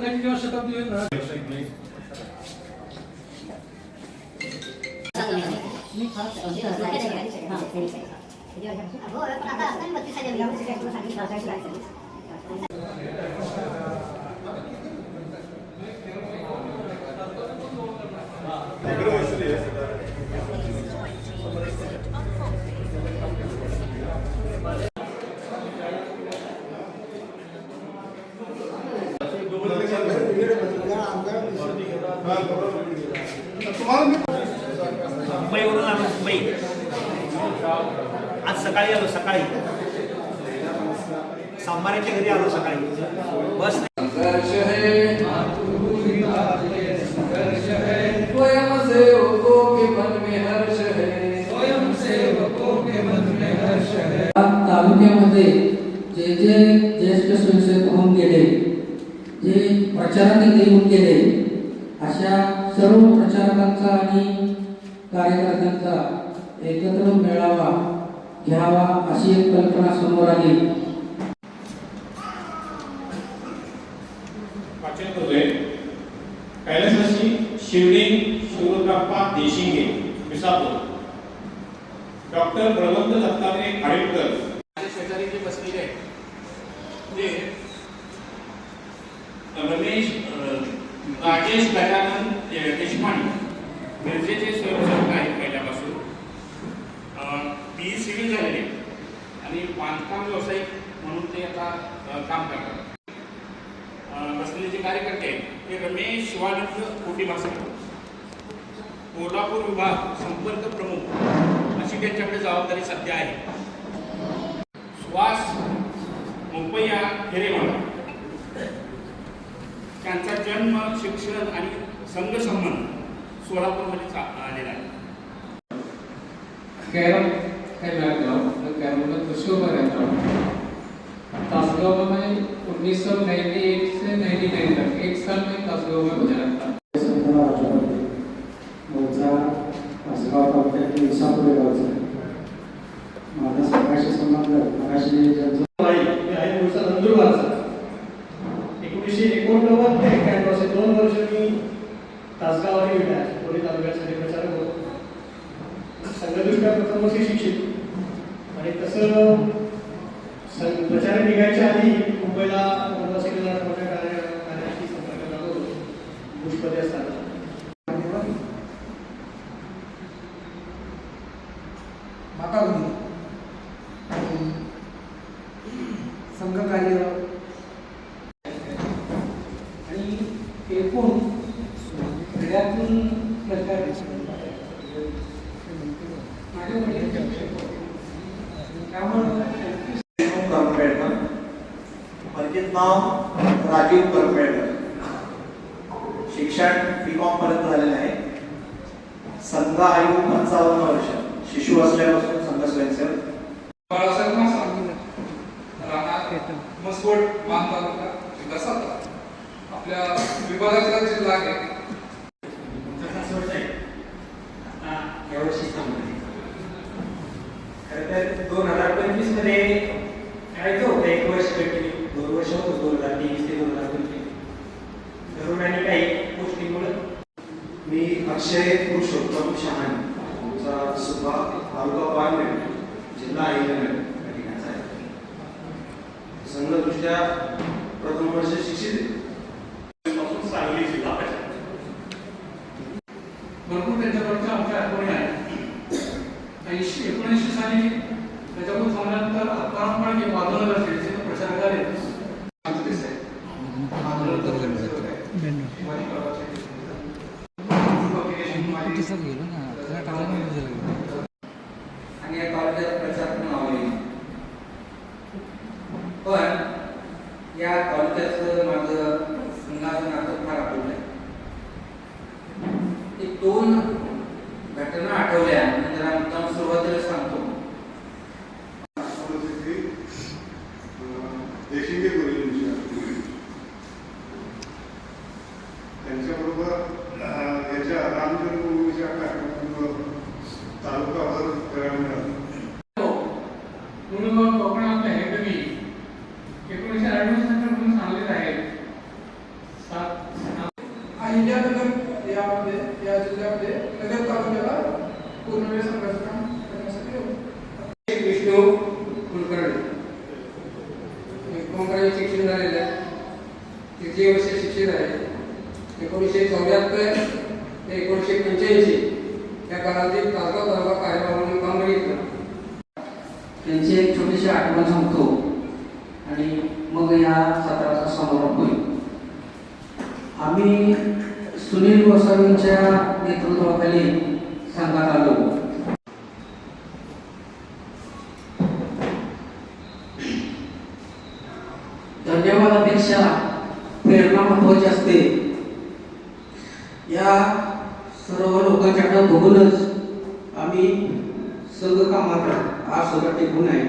संघाची जेव्हा शताब्दी होईल ना Gracias. मुंबईवरून आलो मुंबई. आज सकाळी आलो सकाळी. सोमवारच्या घरी आलो सकाळी. बस संघर्ष है स्वयं सेवकों के मन में हर्ष है स्वयं सेवकों के मन में हर्ष है तालुक्यामध्ये जे जे ज्येष्ठ स्वयंसेवक होऊन गेले जे प्रचाराने येऊन गेले अशा सर्व प्रचारकांचा आणि कार्यकर्त्यांचा एकत्र मेळावा घ्यावा अशी एक कल्पना समोर आली. वाचन करतोय कैलासवासी शिवलिंग शिवरुद्रप्पा देशिंगे विसापूर. डॉक्टर प्रबंध दत्तात्रय खाडीलकर माझ्या शेजारी जे बसलेले आहेत ते रमेश अ, राजेश गजानंद देशपांडे मिरजेचे स्वयंसेवक आहेत पहिल्यापासून. बी सिव्हिल झालेले आणि बांधकाम व्यावसायिक म्हणून ते आता काम करतात. बसलेले जे कार्यकर्ते आहेत ते रमेश शिवानंद कोटीमासे कोल्हापूर विभाग संपर्क प्रमुख अशी त्यांच्याकडे जबाबदारी सध्या आहे. सुहास मुंबईया हिरेमळ त्यांचा जन्म शिक्षण आणि संघसंबंध सोलापूरमध्ये चा- आलेला आहे. कैरम है बैकग्राउंड तो कैरम में खुशियों में रहता हूँ तासगांव में मैं उन्नीस सौ नाइन्टी एट से नाइन्टी नाइन तक एक साल में तासगांव में गुजारा था संतरा राजावरती मूळचा तासगाव तालुक्यातील विसापूर गावचा आहे. माझा सकाळशी संबंध मगाशी ज्यांचं मी आहे मूळचा नंदुरबारचा एकोणीसशे एकोणनव्वद ते एक्क्याण्णव असे दोन वर्ष मी तासगाव आणि विटा दोन्ही तालुक्यासाठी प्रचारक होतो. संघदृष्ट्या प्रथम वर्षी शिक्षित. आणि तसं सं- प्रचार निघायच्या आधी मुंबईला वनवासीला मोठ्या कार्य कार्याशी संपर्क झालो पुष्पदे असताना मागावली आणि संघकार्य आणि एकूण खेड्यातून प्रचार माझे वडील शिक्षक होते. त्यामुळं करपेडकर परतीत नाव राजीव करपेडकर शिक्षण बी कॉम पर्यंत झालेलं आहे. संघ आयु पंचावन्न वर्ष. शिशु असल्यापासून संघ स्वयंसेवक. बाळासाहेब मासा मसवड मान तालुका जिल्हा सातारा आपल्या विभागातला जिल्हा आहे. खरं दोन हजार पंचवीसमध्ये करायचं होतं एक वर्ष कंटिन्यू दोन वर्ष होतं दोन हजार तेवीस ते दोन हजार पंचवीस धरून आणि काही गोष्टीमुळे. मी अक्षय पुरुषोत्तम शहाणे. आमचा सुभा तालुका पालमेट जिल्हा आहे. संघदृष्ट्या प्रथम वर्ष शिक्षित. सांगली जिल्हा भरपूर त्यांच्याकडच्या आमच्या आठवणी आहेत. ऐंशी एकोणऐंशी साली त्याच्याकडून थांबल्यानंतर पारंपरिक वादन असेल प्रचार झाले आणि या कॉलेजाचा प्रचार पण आवडेल पण या कॉलेजाचं माझं संघाचं नातं फार आठवलं एक दोन घटना आठवल्या मी जरा मुद्दाम सुरुवातीला सांगतो देशी एक तासगाव तालुका कार्यक्रम म्हणून काम बघितलं त्यांची एक छोटीशी आठवण सांगतो. आणि मग या सत्राचा समारोप होईल. आम्ही सुनील गोसावींच्या नेतृत्वाखाली संघात आलो. धन्यवादापेक्षा प्रेरणा महत्वाची असते. या सर्व लोकांच्याकडे बघूनच आम्ही संघ कामात आज सगळं टिकून आहे.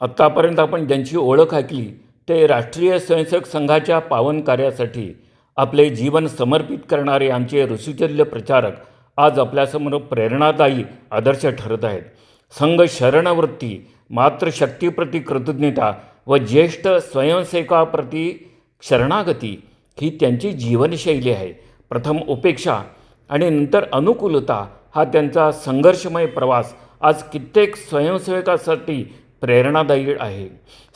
आत्तापर्यंत आपण ज्यांची ओळख ऐकली ते राष्ट्रीय स्वयंसेवक संघाच्या पावन कार्यासाठी आपले जीवन समर्पित करणारे आमचे ऋषिचल्य प्रचारक आज आपल्यासमोर प्रेरणादायी आदर्श ठरत आहेत. संघ शरणवृत्ती मातृशक्तीप्रती कृतज्ञता व ज्येष्ठ स्वयंसेवकाप्रती शरणागती ही त्यांची जीवनशैली आहे. प्रथम उपेक्षा आणि नंतर अनुकूलता हा त्यांचा संघर्षमय प्रवास आज कित्येक स्वयंसेवकासाठी प्रेरणादायी आहे.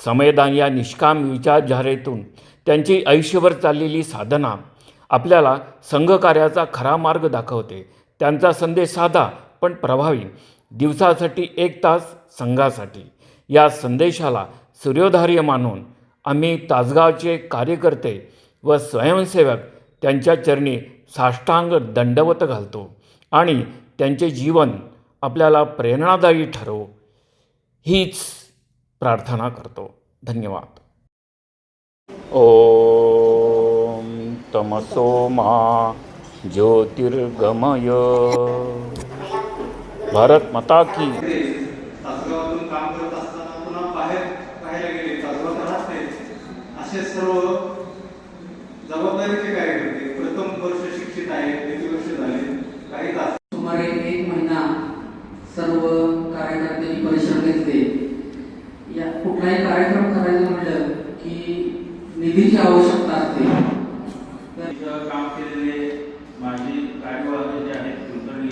समयदान या निष्काम विचारधारेतून त्यांची आयुष्यभर चाललेली साधना आपल्याला संघकार्याचा खरा मार्ग दाखवते. त्यांचा संदेश साधा पण प्रभावी. दिवसासाठी एक तास संघासाठी. या संदेशाला सूर्योधार्य मानून आम्ही तासगावचे कार्यकर्ते व स्वयंसेवक त्यांच्या चरणी साष्टांग दंडवत घालतो आणि त्यांचे जीवन आपल्याला प्रेरणादायी ठरो हीच प्रार्थना करतो. धन्यवाद. ओम तमसो मा ज्योतिर्गमय। भारत माता की तासगावातून काम करत असताना पुन्हा बाहेर राहायला गेले तासगावात राहत नाहीत असे सर्व जबाबदारीचे कार्यकर्ते प्रथम वर्ष शिक्षित आहेत द्वितीय वर्ष झाले काही तास सुमारे एक महिना सर्व कार्यकर्त्यांनी परिश्रम घेतले या कुठलाही कार्यक्रम करायचं म्हटलं की निधीची आवश्यकता असते. काम केलेले माजी कार्यवाहक जे आहेत कुलकर्णी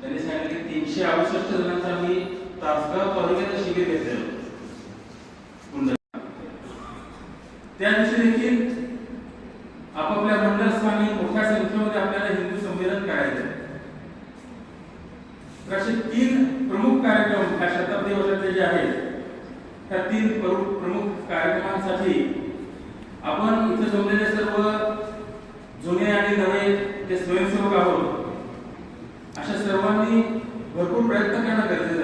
त्यांनी सांगितले की तीनशे अडुसष्ट जणांचा मी तासगाव तालुक्यात शिबिर घेतलेलं. त्या दिवशी देखील आपापल्या मंडळस्थानी मोठ्या संख्येमध्ये आपल्याला हिंदू संमेलन करायचं. असे तीन प्रमुख कार्यक्रम ह्या शताब्दी वर्षातले जे आहेत त्या तीन प्रमुख प्रमुख कार्यक्रमांसाठी आपण इथे जमलेले सर्व जुने आणि नवे जे स्वयंसेवक आहोत. अशा सर्वांनी भरपूर प्रयत्न करणं गरजेचं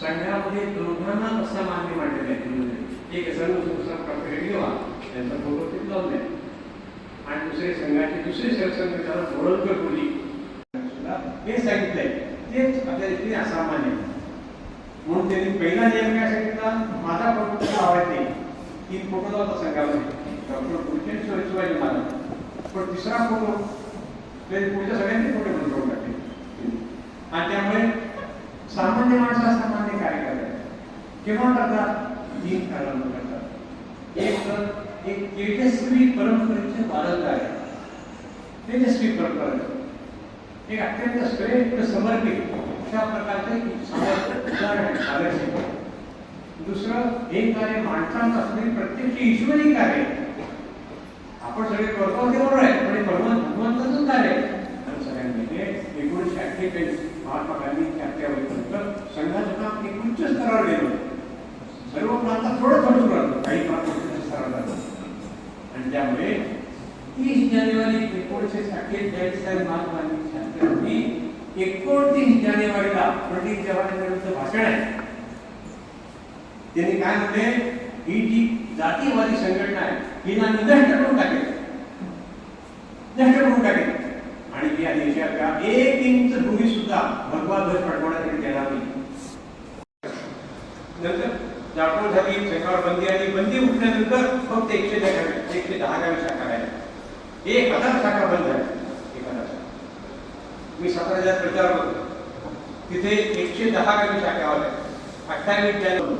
संघामध्ये दोघांना असामान्य मांडलेले म्हणजे आहे एक संघ संस्था डॉक्टर रेडिओ त्यांचा फोटो ते लावून द्या. आणि दुसरे संघाचे दुसरे सरसंघ त्याला बोरलकर बोली हे सांगितलंय. तेच आपल्या इथे असामान्य म्हणून त्यांनी पहिला नियम काय सांगितला? माझा फोटो तुला नाही. तीन फोटो लावता संघामध्ये. डॉक्टर पुढचे शिवाजी महाराज. पण तिसरा फोटो ते पुढच्या सगळ्यांनी फोटो बनवून टाकले. आणि त्यामुळे सामान्य माणसं असामान्य काय करतात केव्हा करतात तीन कारणांना करतात एक तर एक तेजस्वी परंपरेचे पालन आहे तेजस्वी परंपरा. एक अत्यंत श्रेष्ठ समर्पित अशा प्रकारचे उदाहरण दुसरं हे कार्य माणसांचं असलेली प्रत्यक्ष ईश्वरी कार्य. आपण सगळे करतो ते बरोबर आहे पण भगवंत भगवंताचं कार्य सगळ्यांनी एकोणीसशे अठ्ठेचाळीस महात्मा गांधींच्या हत्यावेळी संघाचं काम एक उच्च स्तरावर गेलं. सर्व प्रांतात थोडं थोडं सुरू राहतो काही प्रांत उच्च स्तरावर आणि त्यामुळे तीस जानेवारी एकोणीसशे सत्तेचाळीस साली महात्मा गांधी एकोणतीस जानेवारीला पंडित जवाहरलाल भाषण आहे. त्यांनी काय म्हटले? ही जी जातीवादी संघटना आहे ही ना नष्ट करून टाकेल. नष्ट करून टाकेल. आणि या देशाच्या एक इंच भूमी सुद्धा भगवा ध्वज पाठवण्यासाठी देणार नाही नंतर जाळपोळ झाली शेकावर बंदी आली. बंदी उठल्यानंतर फक्त एकशे दहा गावी एकशे दहा गावी शाखा राहिल्या. एक हजार शाखा बंद झाल्या. एक हजार मी सतरा हजार प्रचार करतो तिथे एकशे दहा गावी शाखा आल्या अठ्ठावीस जानेवारी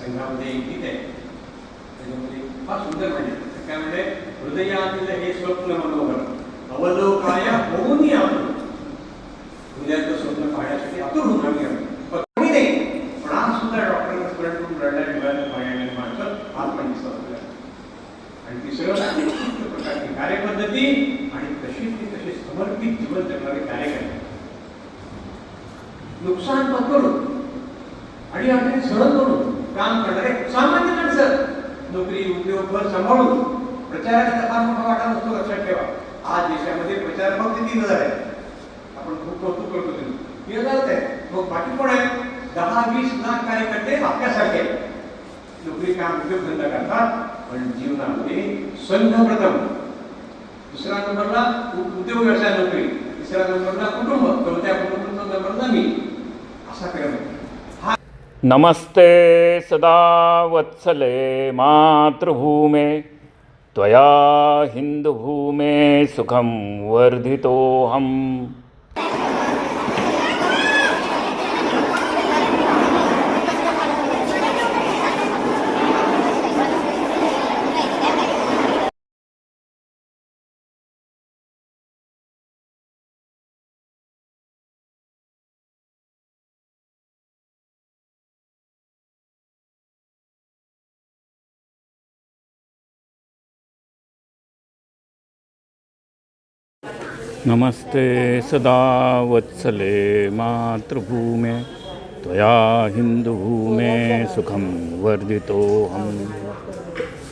संघामध्ये एकटीत आहे. त्याच्यामध्ये फार सुंदर म्हणजे काय म्हणजे हृदयातील हे स्वप्न मनोहर अवलोकाया होऊनही आपण उद्याचं स्वप्न पाहण्यासाठी आतुर होऊन आम्ही आहोत. पण कोणी नाही पण आज सुद्धा डॉक्टरांना स्मरण करून रडल्या डोळ्यानं पाहण्याने माणसं आज पण दिसतात आपल्याला आणि तिसरं उत्कृष्ट प्रकारची कार्यपद्धती आणि तशी ती तशी समर्पित जीवन जगणारे कार्यकर्ते नुकसान पत्करून आणि अगदी सहन करून काम करणारे सामान्य माणसं नोकरी उद्योग घर सांभाळून प्रचाराचा फार मोठा वाटा नसतो लक्षात ठेवा. आज देशामध्ये प्रचार फक्त तीन हजार आहे? आपण खूप कौतुक करतो त्यांचं. तीन हजार आहे. मग बाकी कोण आहे? दहा वीस लाख कार्यकर्ते आपल्यासारखे नोकरी काम उद्योगधंदा करतात पण जीवनामध्ये संघ प्रथम. दुसरा नंबरला उद्योग व्यवसाय नोकरी. तिसऱ्या नंबरला कुटुंब. चौथ्या कुटुंब नंबरला मी असा क्रम आहे. नमस्ते सदा वत्सले मातृभूमे. त्वया हिन्दुभूमे सुखं वर्धितोऽहम्। नमस्ते सदा वत्सले मातृभूमे त्वया हिन्दुभूमे सुखं वर्धितोऽहम्